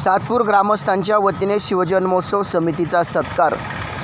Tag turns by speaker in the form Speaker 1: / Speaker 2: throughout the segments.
Speaker 1: सातपूर ग्रामस्थांच्या वतीने शिवजन्मोत्सव समितीचा सत्कार.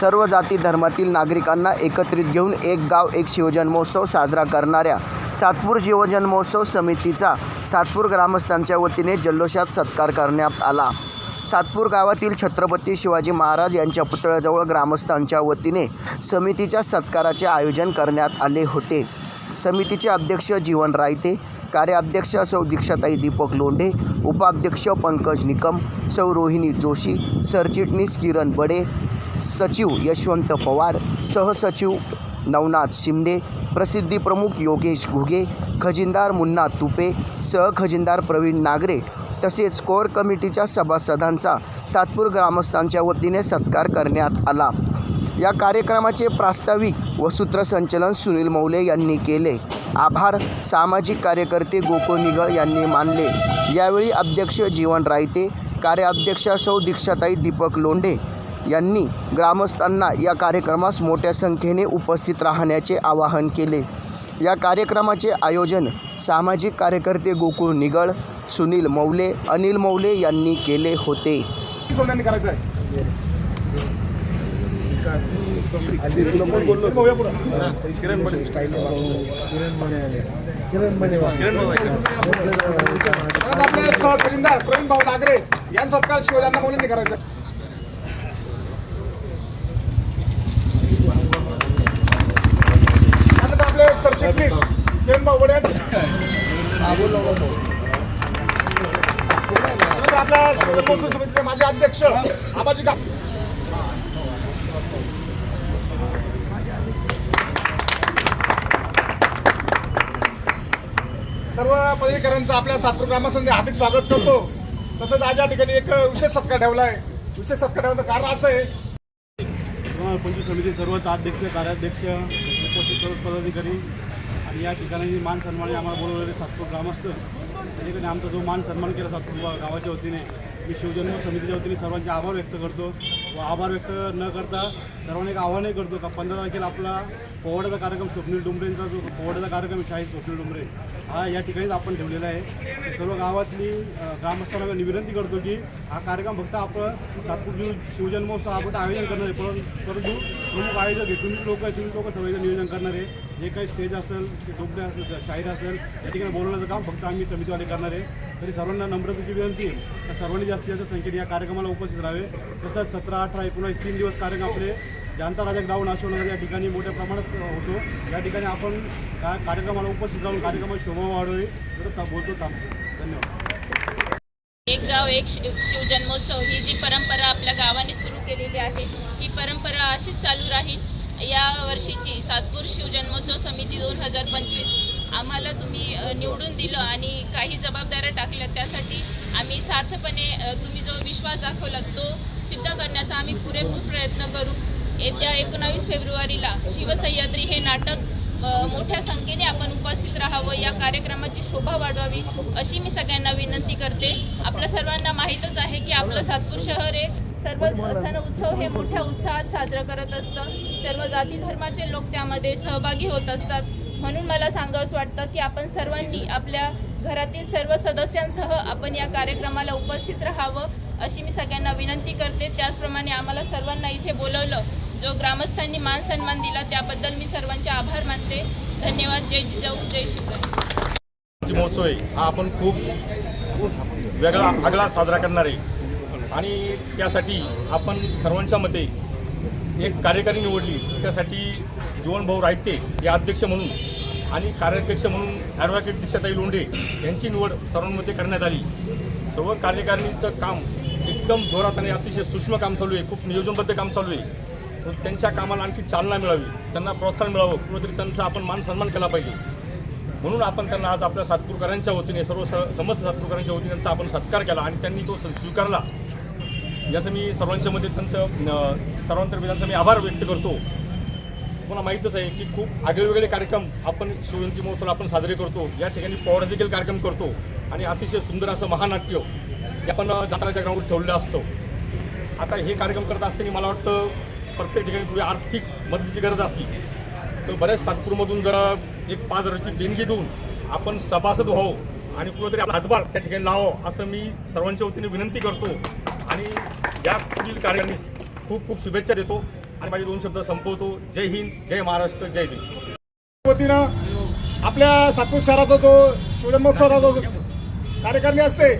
Speaker 1: सर्व जाती धर्मातील नागरिकांना एकत्रित घेऊन एक गाव एक शिवजन्मोत्सव साजरा करणाऱ्या सातपूर शिवजन्मोत्सव समितीचा सातपूर ग्रामस्थांच्या वतीने जल्लोषात सत्कार करण्यात आला. सातपूर गावातील छत्रपती शिवाजी महाराज यांच्या पुतळ्याजवळ ग्रामस्थांच्या वतीने समितीच्या सत्काराचे आयोजन करण्यात आले होते. समितीचे अध्यक्ष जीवन रायते कार्याध्यक्ष सौ दीक्षाताई दीपक लोंढे उपाध्यक्ष पंकज निकम सौ रोहिणी जोशी सरचिटणीस किरण बडे सचिव यशवंत पवार सहसचिव नवनाथ शिंदे प्रसिद्धी प्रमुख योगेश घुगे खजिनदार मुन्ना तुपे सहखजिनदार प्रवीण नागरे तसेच कोर कमिटीच्या सभासदांचा सातपूर ग्रामस्थांच्या वतीने सत्कार करण्यात आला. या कार्यक्रमाचे प्रास्ताविक व सूत्रसंचलन सुनील मौले यांनी केले. आभार सामाजिक कार्यकर्ते गोकुळ निगळ यांनी मानले. यावेळी अध्यक्ष जीवन रायते कार्याध्यक्षा सौ दीक्षाताई दीपक लोंढे यांनी ग्रामस्थांना या कार्यक्रमास मोठ्या संख्येने उपस्थित राहण्याचे आवाहन केले. या कार्यक्रमाचे आयोजन सामाजिक कार्यकर्ते गोकुळ निगळ सुनील मौले अनिल मौले यांनी केले होते.
Speaker 2: करायचं आहे? परत आपले सहखजिनदार प्रवीण भाऊ नागरे यांचा सत्कार शिवजांना मुलींनी करायचा. आहे. त्यानंतर आपले सरचिटणीस किरण भाऊ वडे त्यानंतर आपल्या माझे अध्यक्ष आबाजी का पदवीकरांचं आपल्या सातपूर ग्रामस्थांनी हार्दिक स्वागत करतो. तसंच आज या ठिकाणी एक विशेष सत्कार ठेवला आहे विशेष सत्कार ठेवण्याचं कारण असं आहे.
Speaker 3: पंचायत समिती सर्वच अध्यक्ष कार्याध्यक्ष उपस्थित सर्व पदाधिकारी आणि या ठिकाणी मान सन्मान आम्हाला बोलवलेले सातपूर ग्रामस्थ त्या ठिकाणी आमचा जो मान सन्मान केला सातपूर गावाच्या वतीने मी शिवजन्म समितीच्या वतीने सर्वांचे आभार व्यक्त करतो व आभार व्यक्त न करता सर्वांना एक आव्हानही करतो का पंधरा तारखेला आपला पोवाड्याचा कार्यक्रम स्वप्नील डुंबरेंचा जो पोवाड्याचा कार्यक्रम शाहीर स्वप्नील डुंबरे हा या ठिकाणीच आपण ठेवलेला आहे. सर्व गावातली ग्रामस्थांना मी विनंती करतो की हा कार्यक्रम फक्त आपण सातपूर शिवजन्मोत्सव आपण आयोजन करणार आहे परंतु परंतु प्रमुख आयोजक आहे तुम्ही लोक आहे तुम्ही लोक सर्व नियोजन करणार आहे. जे काही स्टेज असेल ते डोबडे असेल शाहीर असेल या ठिकाणी बोलवण्याचं काम फक्त आम्ही समितीवाले करणार आहे. तरी सर्वांना नम्रतेची विनंती आहे. तर सर्वांनी जास्तीत जास्त संख्येने या कार्यक्रमाला उपस्थित राहावे. तसंच सतरा अठरा एकोणावीस तीन दिवस कार्यक्रम आपले जानता राजा ग्राउंड अशोकनगर या ठिकाणी मोठ्या प्रमाणात होतो. या ठिकाणी आपण का कार्यक्रमाला उपस्थित राहून कार्यक्रमात शोभा वाढवावी तर बोलतो थांबतो धन्यवाद.
Speaker 4: एक गाव एक शिव शिवजन्मोत्सव ही जी परंपरा आपल्या गावाने सुरू केलेली आहे ही परंपरा अशीच चालू राहील. या वर्षीची सातपूर शिवजन्मोत्सव समिती दोन हजार पंचवीस आम्हाला तुम्ही निवडून दिलं आणि काही जबाबदाऱ्या टाकल्या त्यासाठी आम्ही सार्थपणे तुम्ही जो विश्वास दाखवला तो सिद्ध करण्याचा आम्ही पुरेपूर प्रयत्न करू. येत्या एकोणावीस फेब्रुवारीला शिवसह्याद्री हे नाटक मोठ्या संख्येने आपण उपस्थित राहावं या कार्यक्रमाची शोभा वाढवावी अशी मी सगळ्यांना विनंती करते. आपल्या सर्वांना माहीतच आहे की आपलं सातपूर शहर हे सर्व सण उत्सव हे मोठ्या उत्साहात साजरं करत असतं. सर्व जाती धर्माचे लोक त्यामध्ये सहभागी होत असतात. म्हणून मला सांगावंसं वाटतं की आपण सर्वांनी आपल्या घरातील सर्व सदस्यांसह आपण या कार्यक्रमाला उपस्थित राहावं अशी मी सगळ्यांना विनंती करते. त्याचप्रमाणे आम्हाला सर्वांना इथे बोलवलं जो ग्रामस्थांनी मान सन्मान दिला त्याबद्दल मी सर्वांचे आभार मानते. धन्यवाद. जय जिजाऊ. जय शिवराय.
Speaker 5: महोत्सव आहे. हा आपण खूप वेगळा आगळा साजरा करणार आहे. आणि त्यासाठी आपण सर्वांच्या मते एक कार्यकारी निवडली. त्यासाठी जीवनभाऊ रायते हे अध्यक्ष म्हणून आणि कार्याध्यक्ष म्हणून ॲडव्होकेट दीक्षाताई लोंढे यांची निवड सर्वांमध्ये करण्यात आली. सर्व कार्यकारिणीचं काम एकदम जोरात आणि अतिशय सूक्ष्म काम चालू आहे. खूप नियोजनबद्ध काम चालू आहे. तर त्यांच्या कामाला आणखी चालना मिळावी. त्यांना प्रोत्साहन मिळावं. कुठेतरी त्यांचा आपण मान सन्मान केला पाहिजे. म्हणून आपण त्यांना आज आपल्या सातपूरकरांच्या वतीने सर्व स समस्त सातपूरकरांच्या वतीने त्यांचा आपण सत्कार केला आणि त्यांनी तो स- स्वीकारला. याचं मी सर्वांच्या मध्ये त्यांचं सर्वांतर सर्वांतर्फे मी आभार व्यक्त करतो. तुम्हाला माहीतच आहे की खूप आगळेवेगळे कार्यक्रम आपण शिवजयंती महोत्सव आपण साजरे करतो. या ठिकाणी पोवाडा देखील कार्यक्रम करतो. आणि अतिशय सुंदर असं महानाट्य हे आपण जात्राच्या ग्राउंड ठेवलेलं असतं. आता हे कार्यक्रम करत असताना मला वाटतं प्रत्येक ठिकाणी थोडी आर्थिक मदतीची गरज असते. तर बऱ्याच सातपूरमधून जरा एक पाच हजाराची देणगी देऊन आपण सभासद व्हावं आणि कुठेतरी आपला हातभार त्या ठिकाणी लावावं असं मी सर्वांच्या वतीने विनंती करतो. आणि या पुढील कार्याने खूप खूप शुभेच्छा देतो. आणि माझे दोन शब्द संपवतो. जय हिंद जय महाराष्ट्र जय हिंद
Speaker 2: वतीनं आपल्या सातूर शहराचा जो शिवजन्मोत्सवाचा जो कार्यकारणी असते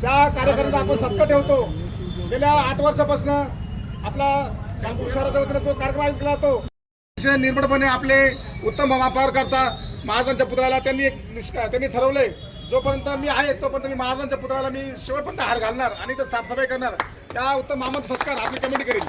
Speaker 2: त्या कार्यकारिणीचा आपण सत्कार ठेवतो. गेल्या आठ वर्षापासून आपला सातूर शहराच्या वतीनं जो कार्यक्रम आयोजित केला जातो. अतिशय निर्मळपणे आपले उत्तम वापर करता महाराजांच्या पुतळ्याला त्यांनी एक निष्का त्यांनी ठरवले जोपर्यंत मी आहे तोपर्यंत मी महाराजांच्या पुतळ्याला मी शेवटपर्यंत हार घालणार आणि ते साफसफाई करणार. त्या उत्तम मामा सत्कार आपली कमिटी करेल.